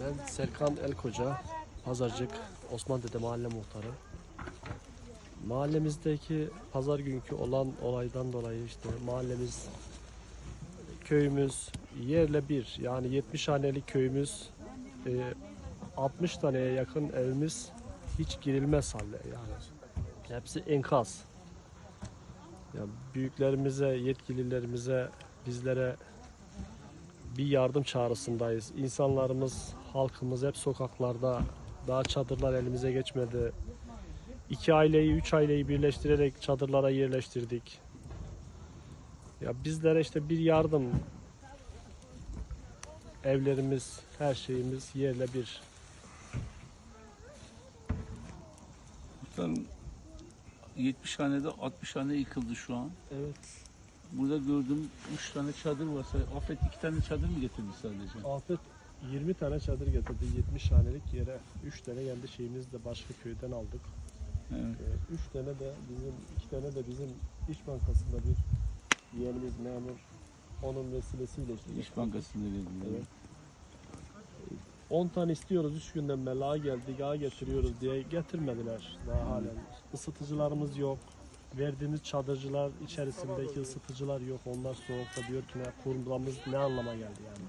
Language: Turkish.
Ben Serkan Elkoca, Pazarcık, Osman Dede Mahalle Muhtarı. Mahallemizdeki pazar günkü olan olaydan dolayı işte mahallemiz, köyümüz yerle bir yani 70 haneli köyümüz, e, 60 taneye yakın evimiz hiç girilmez halde yani. Hepsi enkaz. Ya büyüklerimize, yetkililerimize, bizlere bir yardım çağrısındayız. İnsanlarımız, halkımız hep sokaklarda. Daha çadırlar elimize geçmedi. İki aileyi, üç aileyi birleştirerek çadırlara yerleştirdik. Ya bizlere işte bir yardım. Evlerimiz, her şeyimiz yerle bir. Muhtarım 70 hanede 60 hane yıkıldı şu an. Evet. Burada gördüğüm 3 tane çadır varsa Afet 2 tane çadır mı getirdi sadece? Afet 20 tane çadır getirdi 70 hanelik yere. 3 tane kendi şeyimiz de başka köyden aldık. Evet. 3 tane de bizim, 2 tane de bizim İş Bankası'nda bir yeğenimiz memur onun vesilesiyle işte. İş Bankası'nda verildi. Evet. 10 tane istiyoruz 3 günden beri ağa geldik ağa getiriyoruz diye getirmediler daha halen. Isıtıcılarımız yok. Verdiğimiz çadırcılar içerisindeki ısıtıcılar yok. Onlar soğukta diyor ki ne kurmamız ne anlama geldi yani.